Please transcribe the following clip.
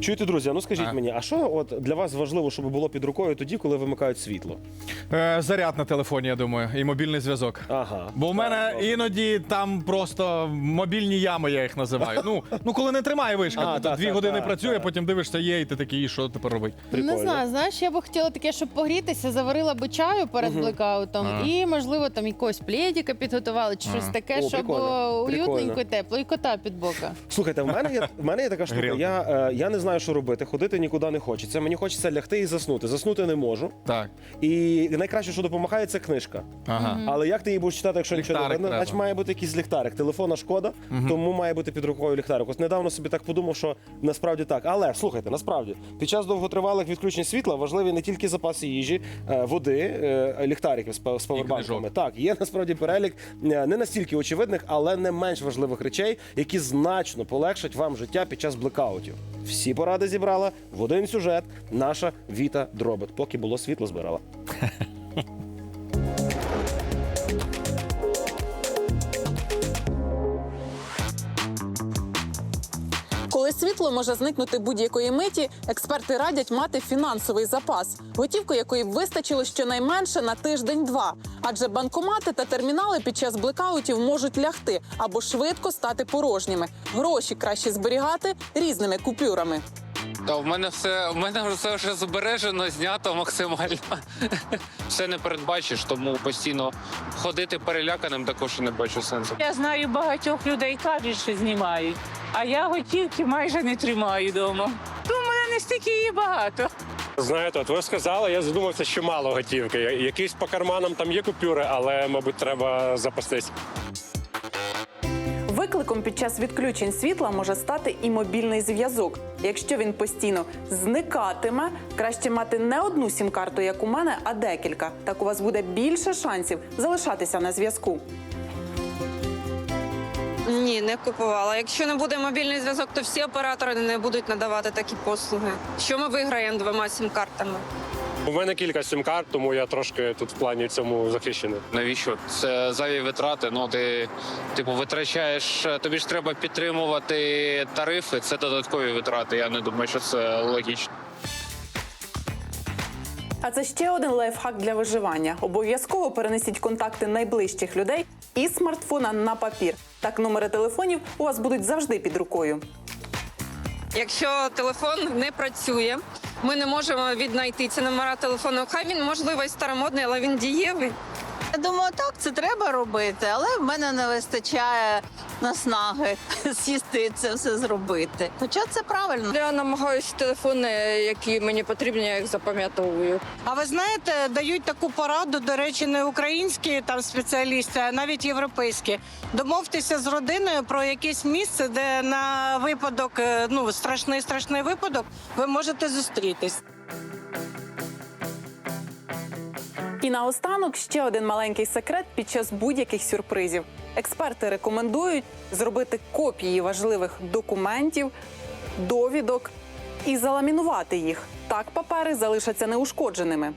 Чуєте, друзі, ну скажіть А. мені, а що от для вас важливо, щоб було під рукою тоді, коли вимикають світло? Е, заряд на телефоні, я думаю, і мобільний зв'язок. Ага. Бо в мене іноді там просто мобільні ями, я їх називаю. Ну, ну коли не тримає вишка, А, то так, дві так, години так, працює, так. потім дивишся, є, і ти такий, «І що тепер робити? Прикольно. Не знаю, знаєш, я би хотіла таке, щоб погрітися, заварила би чаю перед блекаутом А. і, можливо, там якогось пледіка підготували чи щось таке, О, щоб прикольно, уютненько прикольно. і тепло, і кота під бока. Слухайте, в мене є в мене є така штука. Грілка. Я, е, я не знаю, що робити. Ходити нікуди не хочеться. Мені хочеться лягти і заснути. Заснути не можу. Так. І найкраще, що допомагає, це книжка. Ага. Але як ти її будеш читати, якщо нічого не Ліхтарик видно? треба. Значить, має бути якийсь ліхтарик. Телефона шкода, тому має бути під рукою ліхтарик. Ось недавно собі так подумав, що насправді так. Але слухайте, насправді під час довготривалих відключень світла важливі не тільки запаси їжі, е, води, е, ліхтариків з з павербанками. книжок. Так, є насправді перелік е, не настільки очевидних, але не менш важливих речей, які значно полегшать вам життя під час блекаутів. Всі поради зібрала в один сюжет. Наша Віта Дробет. Поки було світло, збирала. світло може зникнути будь-якої миті, експерти радять мати фінансовий запас, готівку якої б вистачило щонайменше на тиждень-два. Адже банкомати та термінали під час блекаутів можуть лягти або швидко стати порожніми. Гроші краще зберігати різними купюрами. Та в мене все в мене все вже збережено, знято максимально. Все не передбачиш, тому постійно ходити переляканим також не бачу сенсу. Я знаю багатьох людей кажуть, що знімають, а я готівки майже не тримаю вдома. Ну, у мене не стільки її багато. Знаєте, от ви сказали, я задумався, що мало готівки. Якісь по карманам там є купюри, але, мабуть, треба запастись. Викликом під час відключень світла може стати і мобільний зв'язок. Якщо він постійно зникатиме, краще мати не одну сім-карту, як у мене, а декілька. Так у вас буде більше шансів залишатися на зв'язку. Ні, не купувала. Якщо не буде мобільний зв'язок, то всі оператори не будуть надавати такі послуги. Що ми виграємо двома сім-картами? У мене кілька сім-карт, тому я трошки тут в плані цьому захищений. Навіщо? Це зайві витрати. Ну ти типу витрачаєш. Тобі ж треба підтримувати тарифи. Це додаткові витрати. Я не думаю, що це логічно. А це ще один лайфхак для виживання. Обов'язково перенесіть контакти найближчих людей із смартфона на папір. Так номери телефонів у вас будуть завжди під рукою. Якщо телефон не працює, ми не можемо віднайти ці номера телефону. Хай він можливо і старомодний, але він дієвий. Я думаю, так, це треба робити, але в мене не вистачає наснаги сісти і це все зробити. Хоча це правильно. Я намагаюся телефони, які мені потрібні, я їх запам'ятовую. А ви знаєте, дають таку пораду, до речі, не українські там спеціалісти, а навіть європейські. Домовтеся з родиною про якесь місце, де на випадок, е, ну страшний страшний випадок, ви можете зустрітись. І наостанок ще один маленький секрет під час будь-яких сюрпризів. Експерти рекомендують зробити копії важливих документів, довідок і заламінувати їх. Так папери залишаться неушкодженими.